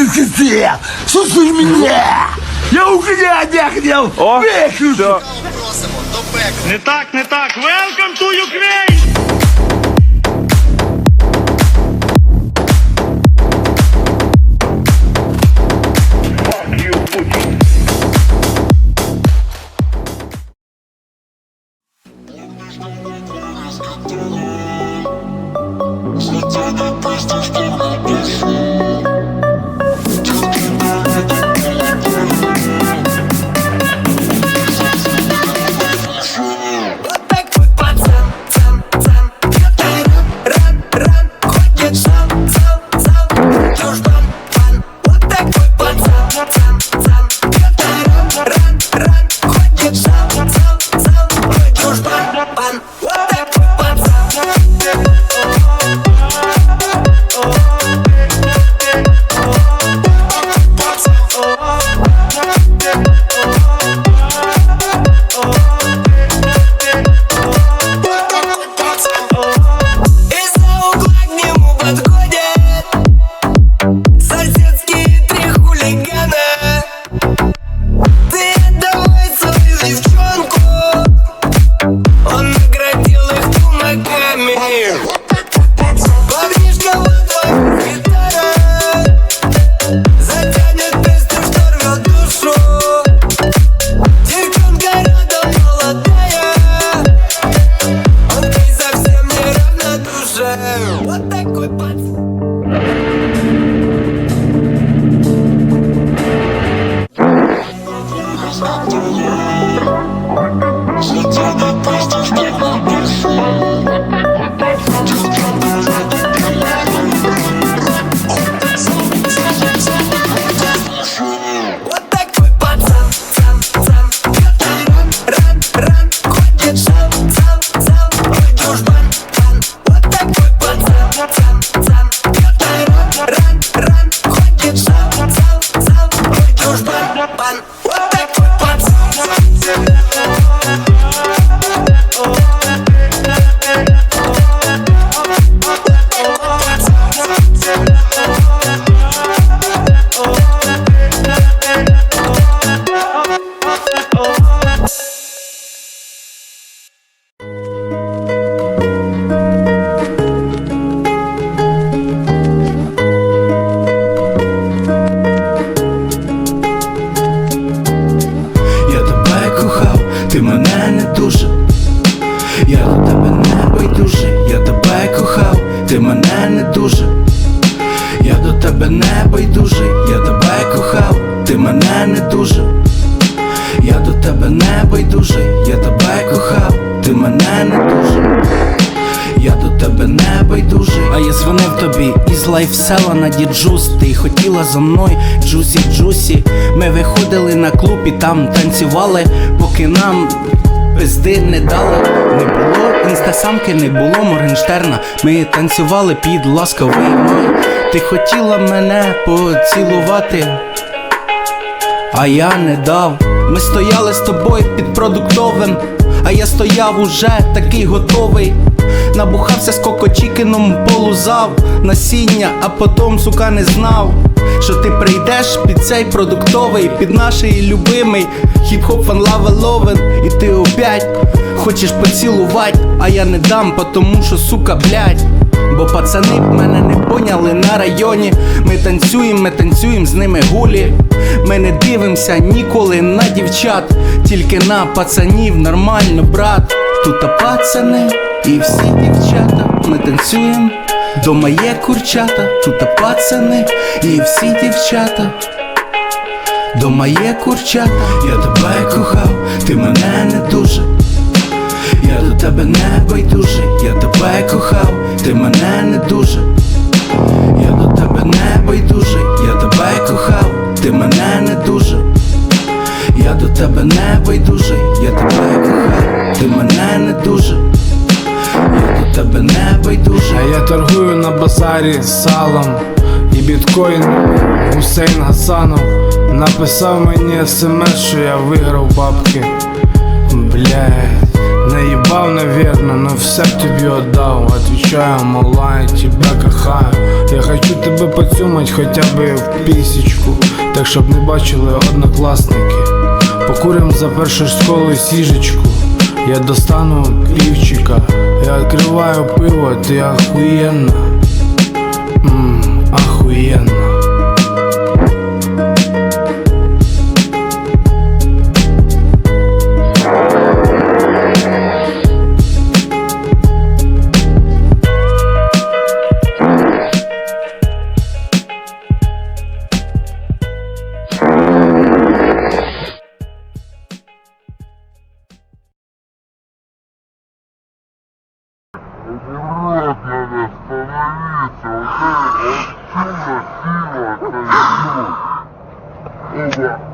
не хотел! Слушай меня! Я Украину хотел! О, Выключи! все. Не так, не так. Welcome to Ukraine! Życie дуже. Я до тебе не байдужий, я тебе кохав, ти мене не дуже. Я до тебе не байдужий, я тебе кохав, ти мене не дуже. Я до тебе не байдужий А я дзвонив тобі із лайфсела на діджус Ти хотіла за мною джусі джусі Ми виходили на клуб і там танцювали, поки нам пизди не дали Не було інстасамки, не було Моргенштерна Ми танцювали під ласковий май Ти хотіла мене поцілувати а я не дав. Ми стояли з тобою під продуктовим, а я стояв уже такий готовий. Набухався з кокочікином, полузав насіння, а потом, сука, не знав, що ти прийдеш під цей продуктовий, під наший любимий хіп-хоп фан лава ловен, і ти опять хочеш поцілувати, а я не дам, потому що, сука, блядь. Бо пацани б мене не поняли на районі. Ми танцюємо, ми танцюємо з ними гулі. Ми не дивимося ніколи на дівчат, тільки на пацанів нормально, брат. Тут а пацани і всі дівчата. Ми танцюємо, дома є курчата, тут пацани і всі дівчата. Дома є курчата, я тебе кохав, ти мене не дуже. Я до тебе не байдужий, я тебе кохав, ти мене не дуже. Я до тебе не байдужий, я тебе кохав, ти мене не дуже. Я до тебе не байдужий, я тебе кохав, ти мене не дуже. Тебе не байдужий. А я торгую на базарі салом і біткоін Гусейн Гасанов написав мені смс, що я виграв бабки. Блядь, Наебал, наверное, но все б тобі отдал Отвечаю, мала, я тебя кохаю. Я хочу тебе поцюмать хоча б в пісічку. Так щоб не бачили однокласники. Покурим за першу школу сіжечку Я достану півчика Я відкриваю пиво, ти охуенно. Ммм, охуєнна here.